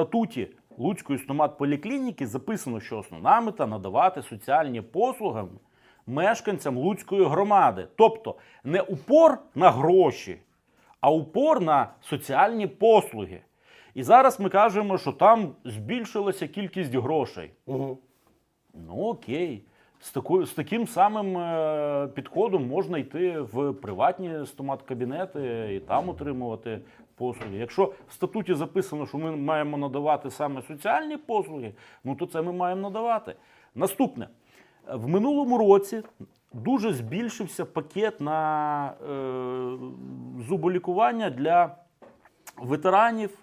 статуті Луцької стомат-поліклініки записано, що основна мета надавати соціальні послуги мешканцям Луцької громади. Тобто не упор на гроші, а упор на соціальні послуги. І зараз ми кажемо, що там збільшилася кількість грошей. Угу. Ну окей. З, такою, з таким самим е, підходом можна йти в приватні стомат-кабінети і там отримувати послуги. Якщо в статуті записано, що ми маємо надавати саме соціальні послуги, ну то це ми маємо надавати. Наступне. В минулому році дуже збільшився пакет на е, зуболікування для ветеранів,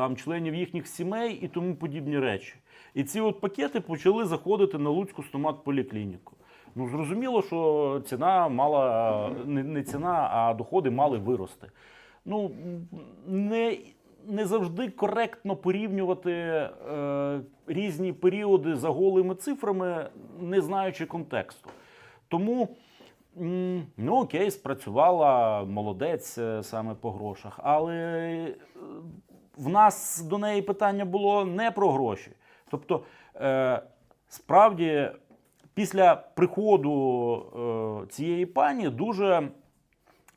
там, членів їхніх сімей і тому подібні речі. І ці от пакети почали заходити на Луцьку стомат-поліклініку. Ну, зрозуміло, що ціна мала не, не ціна, а доходи мали вирости. Ну, не, не завжди коректно порівнювати е, різні періоди за голими цифрами, не знаючи контексту. Тому ну окей, спрацювала молодець е, саме по грошах, але е, в нас до неї питання було не про гроші. Тобто, е, справді, після приходу е, цієї пані дуже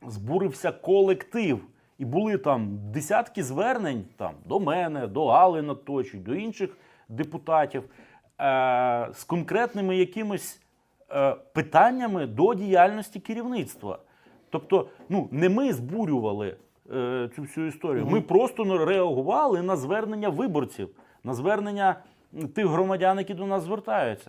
збурився колектив. І були там десятки звернень там, до мене, до Алли Наточі, до інших депутатів е, з конкретними якимись е, питаннями до діяльності керівництва. Тобто, ну, не ми збурювали е, цю всю історію. Ми просто реагували на звернення виборців, на звернення тих громадян, які до нас звертаються.